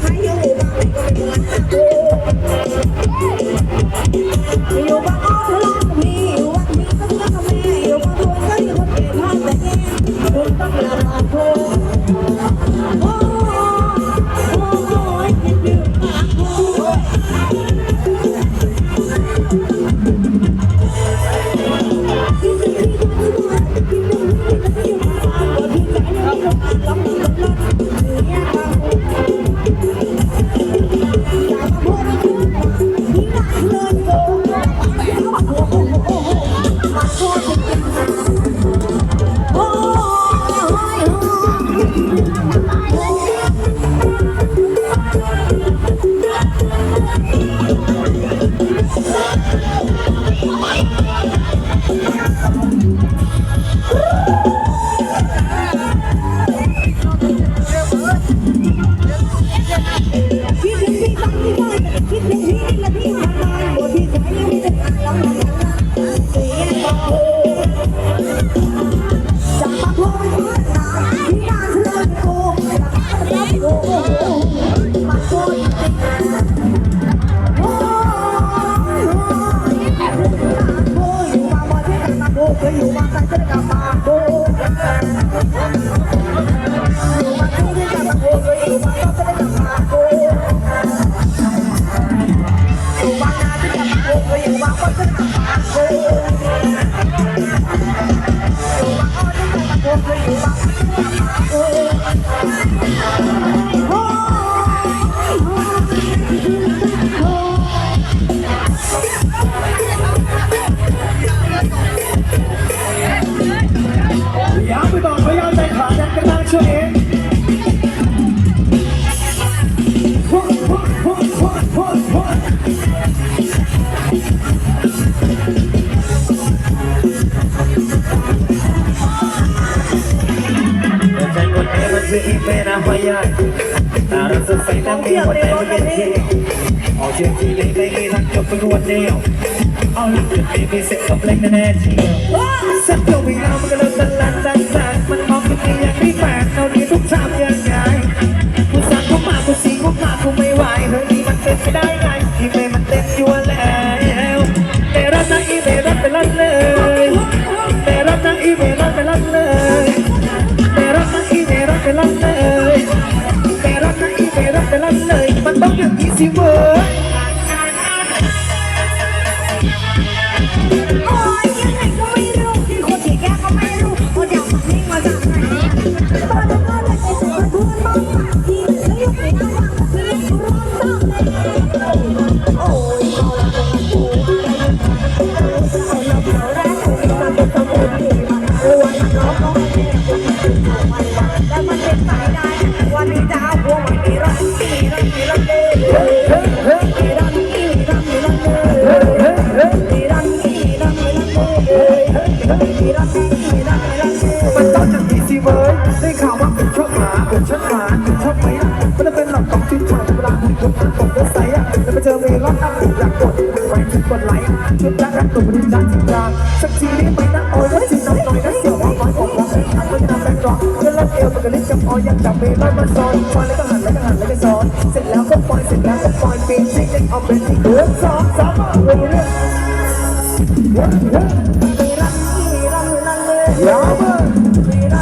ใครอยู่บ้างก็ไม่ควร Thank. जब भी मेरा भैया तारा से सैना की होते होते और जब भी ले ले ले रंग चप्पल होते हो और जब भी से कपड़े में नहीं सब तो भी ิเบิร์โอ้ยยังไงก็ไม่รู้ที่คนที่ก็ไม่รู้โอ้เดี๋ที่มาจากไหตอนนั้นเลยไอ้สุดพูากที่เลี้ยงไม่ได้ที่เลี้ยงร้องต้โอ้ย มันด้เป็นหลอกของที่ผ่านเวลาที่ผมกดเว็บไซแล้วไปเจอเมล็ดอัพอยากกดไปถึงกดไลค์ชุดแรกตัวมันดันจริงจางสักทีนี้ไปนะโอ้ยแล้วจีน้อยน้อยนะเสียวว่ามันออกมาเป็นอันเป็นอันเป็นกรอบเพื่อนรักเอวมันก็ลิ้นกับออยอยากจับเมล็ดมาซ้อนควันแล้วก็หันแล้วก็หันแล้วก็ซ้อนเสร็จแล้วก็ปล่อยเสร็จแล้วก็ปล่อยปีนซิกเล็กเอาเป็นที่เดือดซ้อมซ้อมเรื่องเรื่องเรื่องเรื่องเรื่องเรื่องเรื่องเรื่องเรื่อง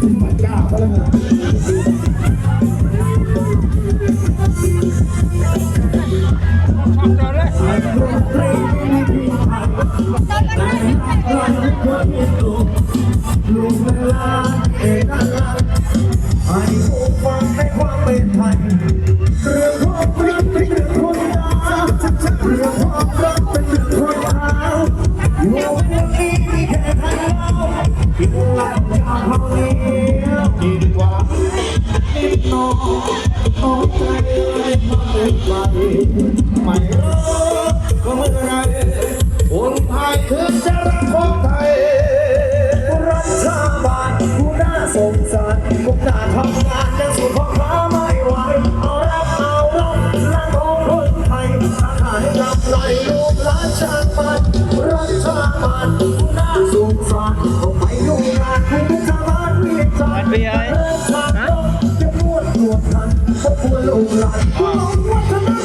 คนพาก้าวก็แล้วร ไม่รบก็เมื่อไรคนไทยคือจะรัของไทยรักบานผู้น่าสงสารผู้ทำงานยัสุดของฟ้าไม่ไหวเอารับเอาลงรักของคนไทยถ้าขายรับหลูกหลานชาบ้ารักบานผู้น่าสงสารคงไม่ยุ่งานผู้น่าชาบ้านมีเริ่มจากลงจะนวดนวดันพรกลัวลูกหลานผู้หลงวัน